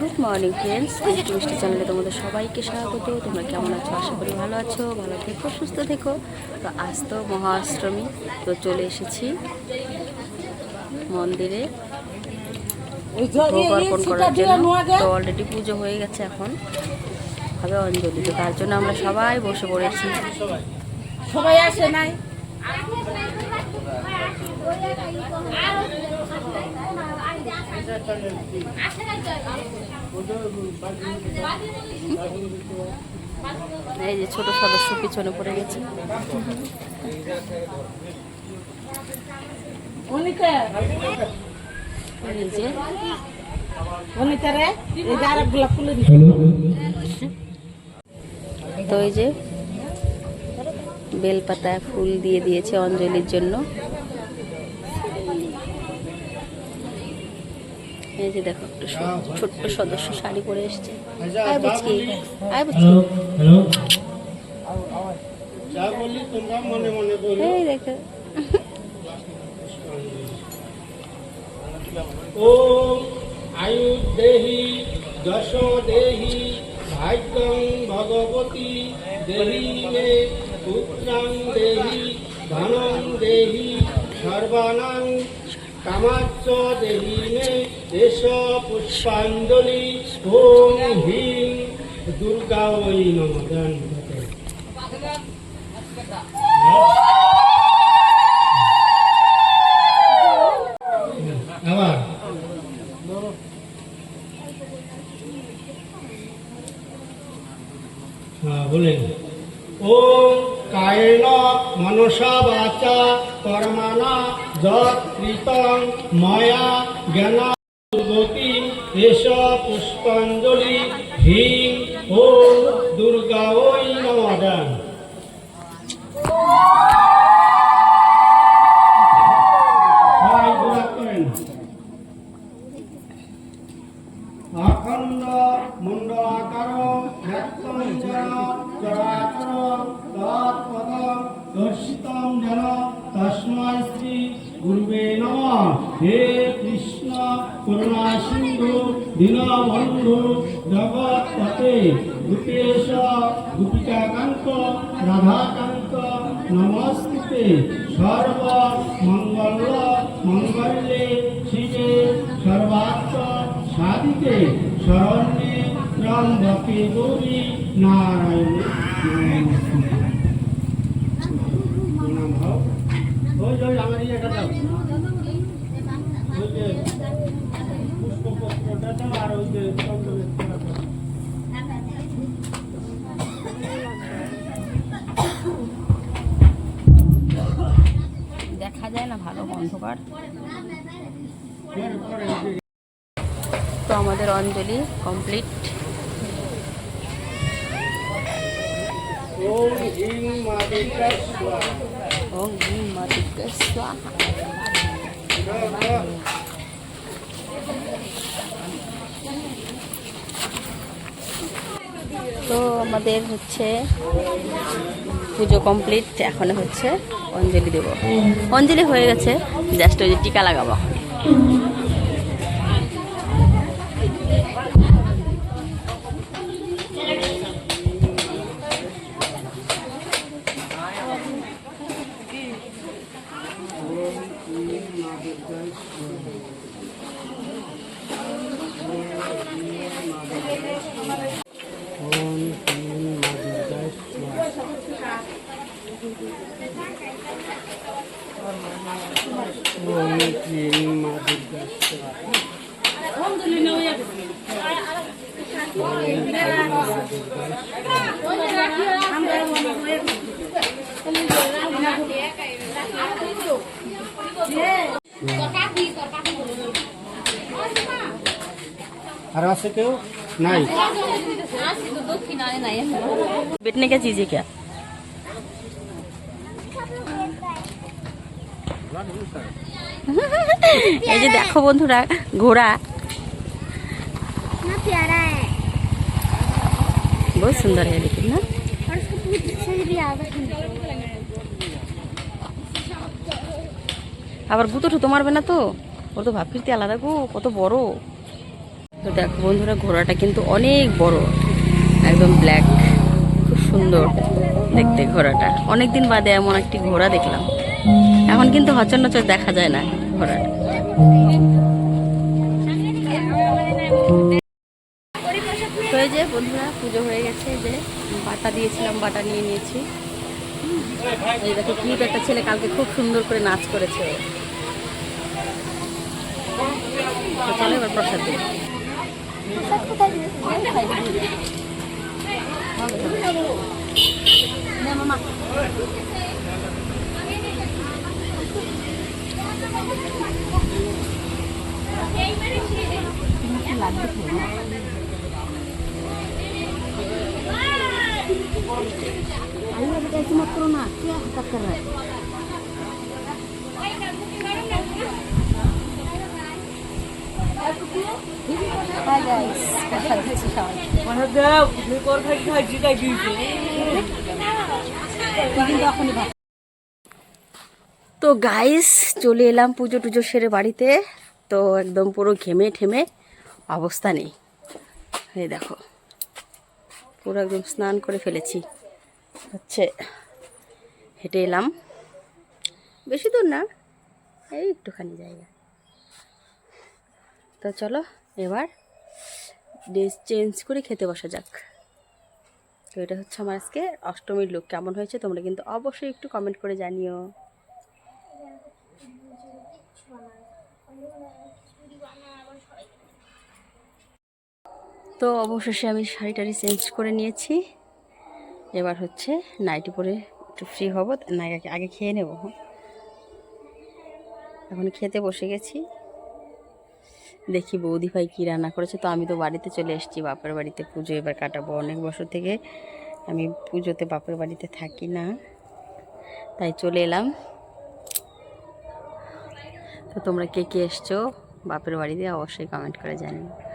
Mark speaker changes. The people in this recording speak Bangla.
Speaker 1: গুড মর্নিং ফ্রেন্ডস মিষ্টি মিষ্টি চ্যানেলে তোমাদের সবাইকে স্বাগত। তোমরা কেমন আছো? আশা করি ভালো আছো ভালো থেকো সুস্থ থেকো। তো আজ তো মহাষ্টমী তো চলে এসেছি মন্দিরে ভোগ অর্পণ করার জন্য। তো অলরেডি পুজো হয়ে গেছে এখন। হবে অঞ্জলি। তো তার জন্য আমরা সবাই বসে পড়েছি।
Speaker 2: সবাই আসে নাই?
Speaker 1: এই যে ছোট সদস্য পিছনে পড়ে গেছে। তো এই যে বেলপাতা ফুল দিয়ে দিয়েছে অঞ্জলির জন্য। এই যে দেখো একটু ছোট্ট সদস্য শাড়ি পরে এসছে। আয় বুঝকি আয় বুঝকি এই দেখো।
Speaker 3: ওম আয়ু দেহি যশ দেহি ভাগ্যং ভগবতী দেহি মে পুত্রং দেহি ধনং দেহি সর্বানাং কামাচ্চ দেহি মে এষ পুষ্পাঞ্জলি হিং দুর্গা ওই নমদন আবার হ্যাঁ বলেন। ওম কায়েন মনসা বাচা কর্মাণা যৎ কৃতং ময়া জ্ঞান এষ পুষ্পাঞ্জলি হিং ওম দুর্গা ওই দোয়া অখণ্ড মুন্ডলাকার চরাচর তৎপদ দর্শিতম যেন তস্মৈ শ্রী গুরুবে নম। হে কৃষ্ণ করুণা সিন্ধু দীনবন্ধু, জগৎপতে গোপেশ, গোপিকাকান্ত, রাধাকান্ত নমস্তে সর্ব মঙ্গল মঙ্গলে শিবে সর্বাত্ম সাধিকে শরণ্যে ত্রম্বকে গৌরী নারায়ণে নমস্তে প্রণাম হও ওই যে ওই আমার ইয়েটা দাও ওই যে পুষ্পপত্রটা দাও আর ওই যে চন্দ্রের তোড়াটা দাও।
Speaker 1: দেখা যায় না ভালো অন্ধকার। তো আমাদের অঞ্জলি কমপ্লিট
Speaker 3: ওম হিং মাদিকা স্বাহা।
Speaker 1: ওম হিং মাতিকে স্বাহা। তো আমাদের হচ্ছে পুজো কমপ্লিট এখন হচ্ছে অঞ্জলি দেব অঞ্জলি হয়ে গেছে জাস্ট ওই যে টিকা লাগাবো এখন।
Speaker 3: ওম আর আছে কেউ নাই
Speaker 1: बैठने क्या चीज़ है क्या এই যে দেখো বন্ধুরা ঘোড়া
Speaker 4: कितना प्यारा है
Speaker 1: बहुत सुंदर है लेकिन ना
Speaker 4: और उसका पूछ से भी आगे
Speaker 1: আবার গুতো ঠুতো মারবে না তো ওর তো ভাবকীর্তি আলাদা গো কত বড় তো দেখো বন্ধুরা ঘোড়াটা কিন্তু অনেক বড় একদম ব্ল্যাক খুব সুন্দর দেখতে ঘোড়াটা অনেক দিন বাদে এমন একটি ঘোড়া দেখলাম এখন কিন্তু হচর নচর দেখা যায় না ঘোড়াটা তো এই যে বন্ধুরা পুজো হয়ে গেছে যে বাটা দিয়েছিলাম বাটা নিয়ে নিয়েছি। এই দেখো কিউট একটা ছেলে কালকে খুব সুন্দর করে নাচ করেছে চলো এবার প্রসাদ দিই। कैसे मत करो ना क्या हरकत कर रहा है Hi guys,
Speaker 2: one of the, we call her Hajika Gigi.
Speaker 1: তো গাইস চলে এলাম পুজো টুজো সেরে বাড়িতে। তো একদম পুরো ঘেমে ঠেমে অবস্থা নেই। এই দেখো, পুরো একদম স্নান করে ফেলেছি। হচ্ছে, হেঁটে এলাম। বেশি দূর না, এই একটুখানি জায়গা। তো চলো, এবার ড্রেস চেঞ্জ করে খেতে বসা যাক। তো এটা হচ্ছে আমার আজকে অষ্টমীর লুক কেমন হয়েছে তোমরা কিন্তু অবশ্যই একটু কমেন্ট করে জানিও। তো অবশেষে আমি শাড়ি টাড়ি চেঞ্জ করে নিয়েছি। এবার হচ্ছে নাইটি পরে একটু ফ্রি হব, না আগে খেয়ে নেব। এখন খেতে বসে গেছি। দেখি বৌদি ভাই কী রান্না করেছে। তো আমি তো বাড়িতে চলে এসেছি, বাপের বাড়িতে পুজো এবার কাটাবো। অনেক বছর থেকে আমি পুজোতে বাপের বাড়িতে থাকি না। তাই চলে এলাম। তো তোমরা কে কে এসছো? বাপের বাড়িতে অবশ্যই কমেন্ট করে জানিও।